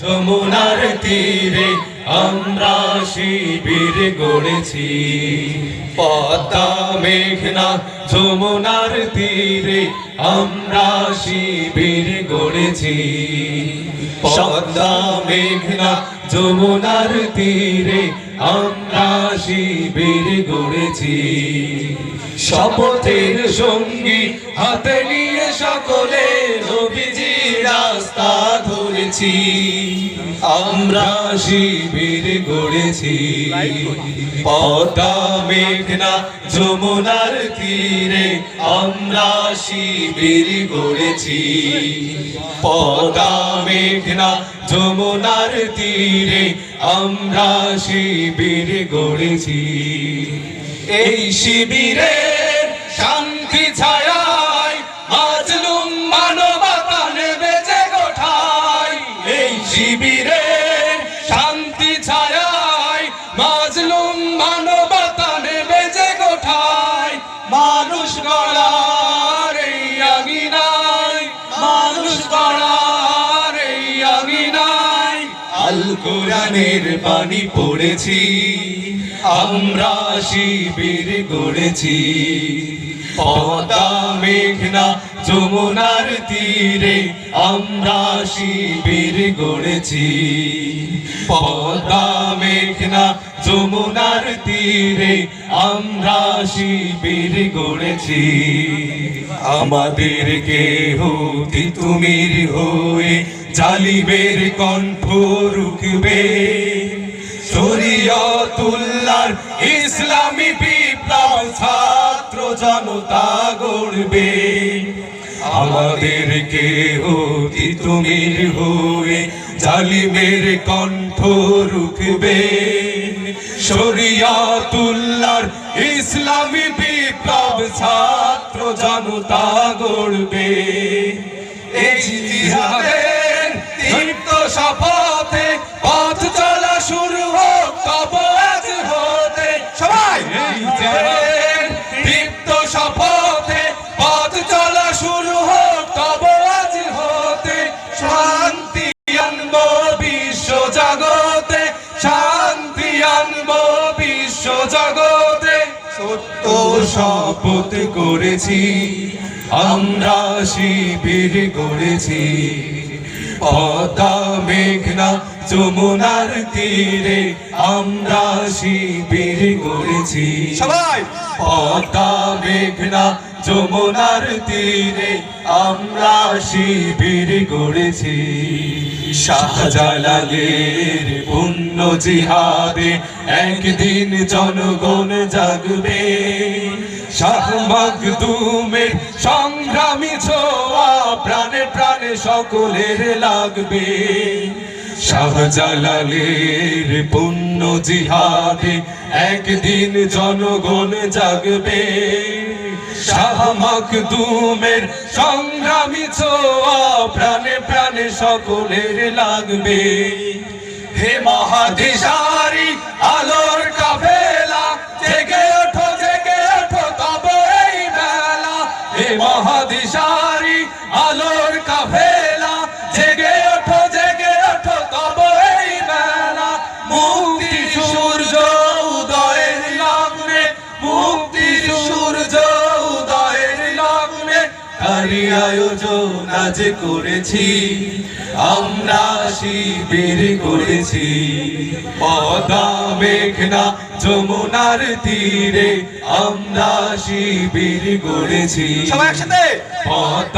যমুনার তীরে আমরা শিবির গড়েছি। পদ্মা, মেঘনা যমুনার তীরে আমরা শিবির গড়েছি। পদ্মা, মেঘনা যমুনার তীরে আমরা শিবির গড়েছি। শপথের সঙ্গী হাতে নিয়ে সকলে নবীজি রাস্তা ধরেছি। আমরা শিবির গড়েছি। পদ্মা মেঘনা যমুনার তীরে আমরা শিবির গড়েছি। পদ্মা মেঘনা যমুনার তীরে আমরা শিবির গড়েছি। এই শিবিরের শান্তি ছায়ায় মাজলুম মানবতা নেবে যে গোঠায় এই শিবিরের শান্তি ছায়ায় মাজলুম মানবতা নেবে যে গোঠায় মানুষ গড়ার এই আঙিনায়, মানুষ গড়ার এই আঙিনায়। আল কোরআনের পানি পড়েছি, আমরা শিবির গড়েছি। পদা মেঘনা যমুনার তীরে আমরা শিবির গড়েছি। পদা মেঘনা যমুনার তীরে আমরা শিবির গড়েছি। আমাদের কেহ তিতুমির হয়ে জালিমের কণ্ঠ রুখবে। শরীয়তুল্লাহর ইসলামী আমাদের হতি তুমি হয়ে জালিমের কণ্ঠ রুখবে। শরীয়তুল্লাহর ইসলামী বিপ্লব ছাত্র জনতা গড়বে। এই সত্য শপথ করেছি আমরা শিবির গড়েছি। পদা মেঘনা যমুনার তীরে আমরা শিবির গড়েছি। সবাই! পদা মেঘনা যমুনার তীরে আমরা শিবির গড়েছি শাহজালালের পুণ্য জিহাদে একদিন জনগণ জাগবে। শাহ মখদুমের সংগ্রামী ছোয়া প্রাণে প্রাণে সকলের লাগবে। শাহজালালের পুণ্য জিহাদে একদিন জনগণ জাগবে। শাহ মখদুমের সংগ্রামী ছোয়া, প্রাণে প্রাণে সকলের লাগবে। হে মহাদিশারি, আলোর কাফেলা, জেগে ওঠো জেগে ওঠো তব এই বেলা হে মহাদিশারি, আলোর কাফেলা, জেগে ওঠো জেগে ওঠো তব এই বেলা মুক্তি লগ্নে আয়োজন আজ করেছি। আমরা শিবির করেছি। পদা মেঘনা যমুনার তীরে আমরা শিবির করেছি। সবাই একসাথে?